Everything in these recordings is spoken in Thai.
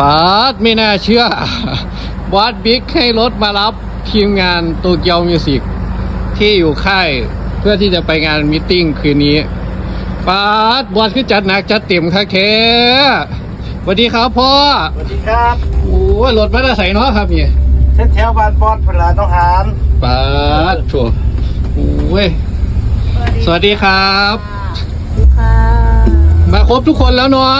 ปาดไม่น่าเชื่อบอสบิ๊กให้รถมารับทีมงานโตเกียวมิวสิกที่อยู่ค่ายเพื่อที่จะไปงานมิทติ้งคืนนี้ปาดบอสคือจัดหนักจัดเต็มค่ะแคสวัสดีครับพ่อสวัสดีครับโอ้ยรถมาได้ใส่เนาะครับนี่เส้นแถวบ้านบอสพลาน้องหานปาดชัวโอ้ยสวัสดีครับ ค่ะมาครบทุกคนแล้วเนาะ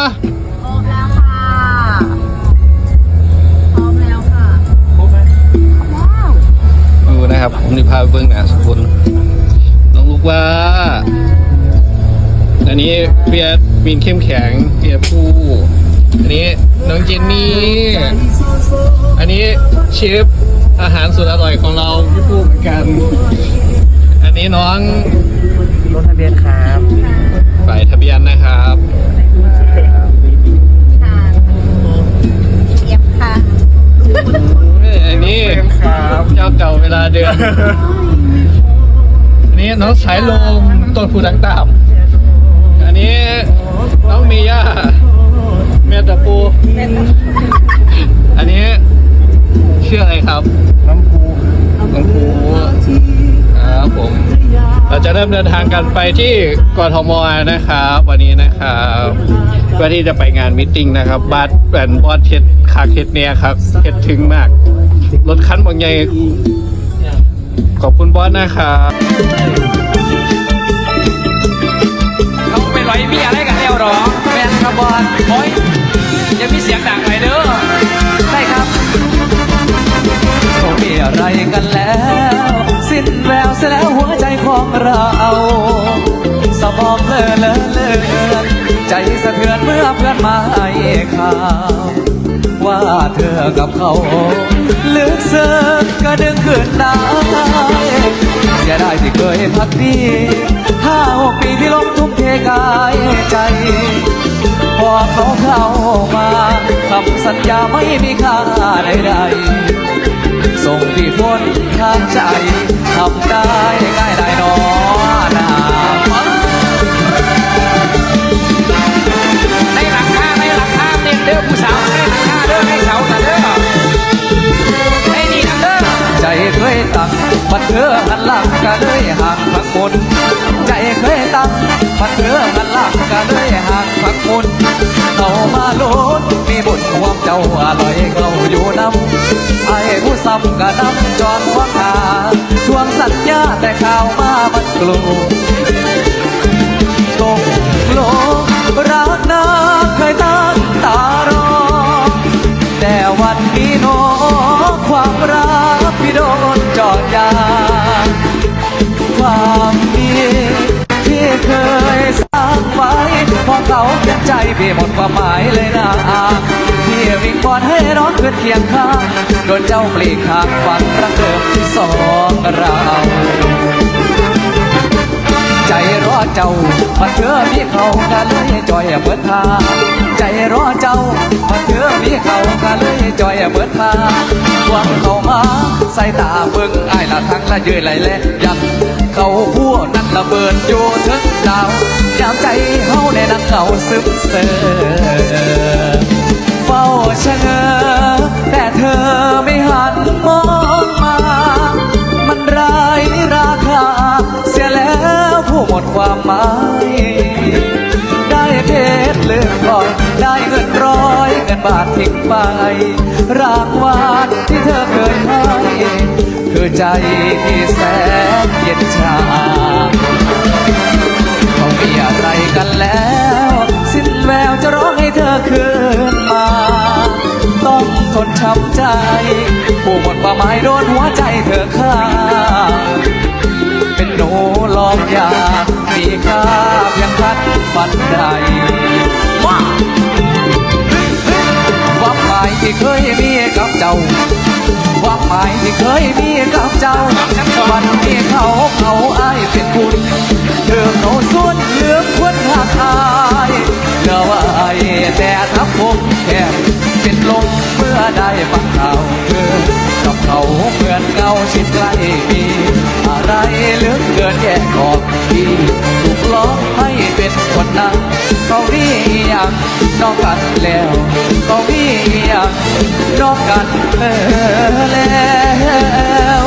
นะครับผมจะพาไปเบิ้งหน้าสกุลน้องลูกว่าอันนี้เบียร์มีนเข้มแข็งเบียร์ผู้อันนี้น้องเจนนี่อันนี้เชฟอาหารสุดอร่อยของเราพี่ผู้เหมือนกัน อันนี้น้องรถทะเบียนครับ ดือนอันนี้น้องสายลมต้นผู้ดังตาม อันนี้น้องเมีย่าเมียตะปู อันนี้ชื่ออะไรครับน้ำพูน้องปูครับผม เราจะเริ่มเดินทางกันไปที่กทมนะครับ วันนี้นะครับเพื่อที่จะไปงานมิทติ้งนะครับบัสแอนบอสเทสคาเคสเนี่ยครับเทสถึงมากรถคันบางใหญ่ ขอบคุณบอสนะครับเขาไปลอยมีอะไรกันแล้วหรอแมนครับบอลโอ้ยอย่ามีเสียงดังหน่อยเด้อใช่ครับเขามีอะไรกันแล้ว สิ้นแววเสียแล้วหัวใจของเราสมองเลอะเลอะเลือนใจสะเทือนเมื่อเพื่อนมาให้ข่าวว่าเธอกับเขาลึกซึ้งก็ดึงขึ้นได้เพักดีห้าหกปีที่ลงทุ่มเทกายใจ พอเขาเข้ามาคำสัญญาไม่มีค่าใดๆส่งที่พ้นทางใจทำได้ง่ายได้นอนาในหลังคาในหลังคาเด็กเด้อผู้สาวในหลังคาเด้อในเสาน่ะเด้อในนี่นะเด้อใจเคยตั้งบัดเธอหันหลัง ก็เลยห่างพักมุนใจเคยตั้งบัดเธอหันลังก็เลยห่างพักมุนเขามาลุ้นมีบุญความเจ้าอร่อยเขาอยู่น้ำไอ้ผู้ซ้ำก็นำจอนขวางหาทวงสัญญาแต่ข่าวมามันกลัวตกลงรักนาเคยตั้งตารอ แต่วันนี้โนความรักพี่โดนจอดยา ความดีที่เคยสร้างไว้พอเขาเปลี่ยนใจพี่หมดความหมายเลยนะพี่วิงวอนให้ร้องขึ้นเคียงข้างโดนเจ้าปลีกข้างฝันรักเดิมที่สองเราใจร้อเจ้ามาเธอมีเขากันเลยจอยเบิดทาใจร้อเจ้ามาเธอมีเขากันเลยจอยเบิดทาหวังเขามาใส่ตาเบิ่งอ้ายละทั้งละเยืยไหลแลยัน เขาพัวนั่นระเบิดอยู่ถึงดาวยามใจเฮาในนักเก่าซึมเสอเฝ้าชะเง้อแต่เธอไม่หันมองมา มันไร้ราคา เสียแล้วผู้หมดความหมาย ได้เพชรเลือกก่อนได้เงินร้อยเงินบาททิ้งไปรางวัลที่เธอเค คือใจที่แสนเย็นชาเขามีอะไรกันแล้ว สิ้นแววจะร้องให้เธอคืนมา ต้องทนช้ำใจ ผู้หมดความหมายโดนหัวใจเธอฆ่าเป็นหนูลอกยามีค่าเพียงพัดฟันใดความหมายที่เคยมีกับเจ้าายที่เคยมีกับเจ้าวันนี้เขาเขาอายเป็นคุณเธอเขาส่วนเลือควรหักอายเหลือไว้แต่ทับผมแค่เป็นลมเมื่อได้ฟังข่าวเธอกับเขาเหมือนเงาชิดใกล้มีอะไรเลือเกินแยกออกที่ถูกล้อให้ นคนนั้นเขาเรียกนอกกันแล้วเขาเรียกนอกกันแล้ว